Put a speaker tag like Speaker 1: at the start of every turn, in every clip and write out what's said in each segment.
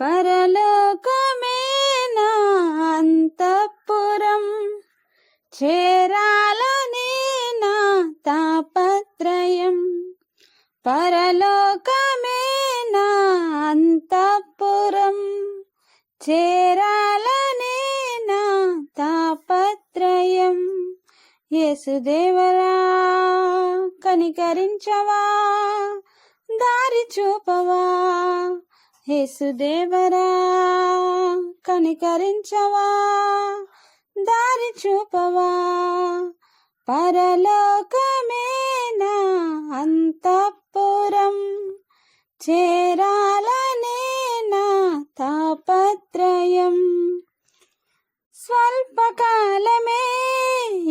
Speaker 1: పరలోకమే నా అంతఃపురం? చేరాలని నా తాపత్రయం? పరలోకమేనా అంతఃపురం? చేరాలనే నా తాపత్రయం? యేసుదేవరా కనికరించవా? దారి చూపవా? యేసుదేవరా కనికరించవా దారి చూపవా పరలోకమేనా అంతఃపురం చేరాలనేనా తాపత్రయం. స్వల్పకాలమే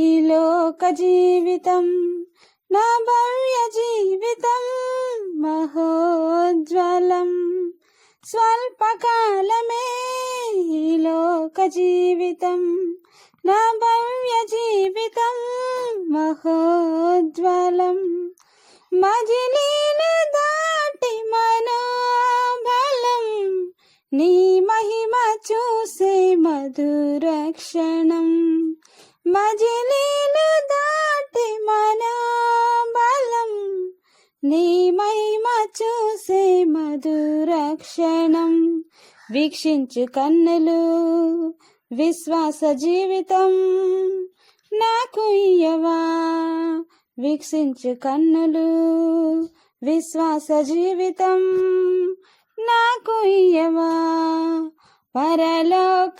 Speaker 1: ఈ లోక జీవితం నా భవ్య జీవితం మహోజ్వలం. స్వల్పకాలమే లోక జీవితం నా భవ్య జీవితం మహోజ్వలం. మజిలీలు దాటి మనోబలం. నీ మహిమ చూసే మధుర క్షణం మజిలీలు దాటి మనోబలం. నీ మహిమ చూసే మధుర క్షణం వీక్షించు కన్నులు విశ్వాస జీవితం నాకు ఇయ్యవా? వీక్షించు కన్నులు విశ్వాస జీవితం నాకు ఇయ్యవా? పరలోకమేనా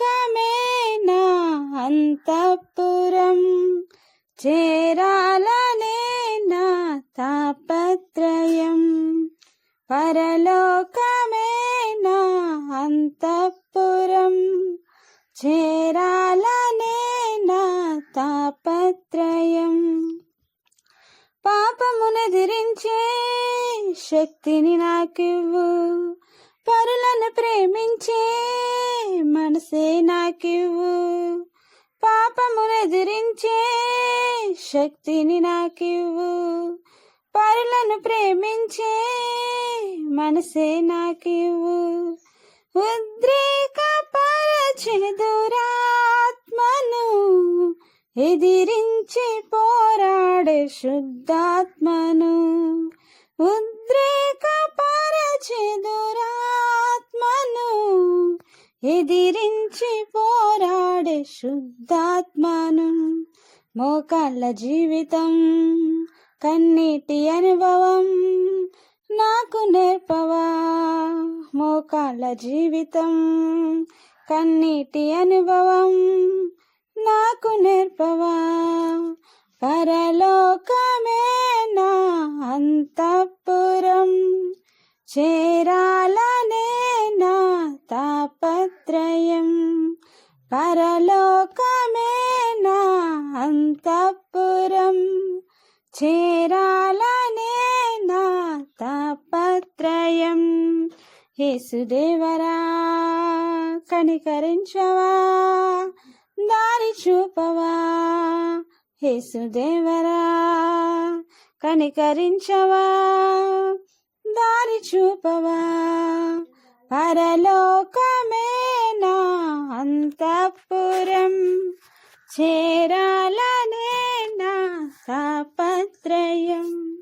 Speaker 1: అంతఃపురం చేరాలనే నా తాపత్రయం. పరలోకమేనా అంతఃపురం చేరాలనే నా తాపత్రయం? పాపమునెదిరించే శక్తిని నాకివ్వు. పరులను ప్రేమించే మనసే నాకివ్వు. పాపమునెదిరించే శక్తిని నాకివ్వు. పరులను ప్రేమించే మనసే నాకివ్వు. ఉద్రేక పరచెదురాత్మను ఎదిరించి పోరాడే శుద్ధాత్మను. ఉద్రేక పరచెదురాత్మను ఎదిరించి పోరాడే శుద్ధాత్మను. మోకాళ్ళ జీవితం కన్నీటి అనుభవం నాకు నేర్పవా? మోకాళ్ళ జీవితం కన్నీటి అనుభవం నాకు నేర్పవా? పరలోకమే నా అంతఃపురం చేరాలనే నా తాపత్రయం. పరలోకమే నా అంతఃపురం చేరాలనే యేసుదేవరా కనికరించవా దారి చూపవా? యేసుదేవరా కనికరించవా దారి చూపవా? పరలోకమేనా అంతఃపురం చేరాలనే నా తాపత్రయం.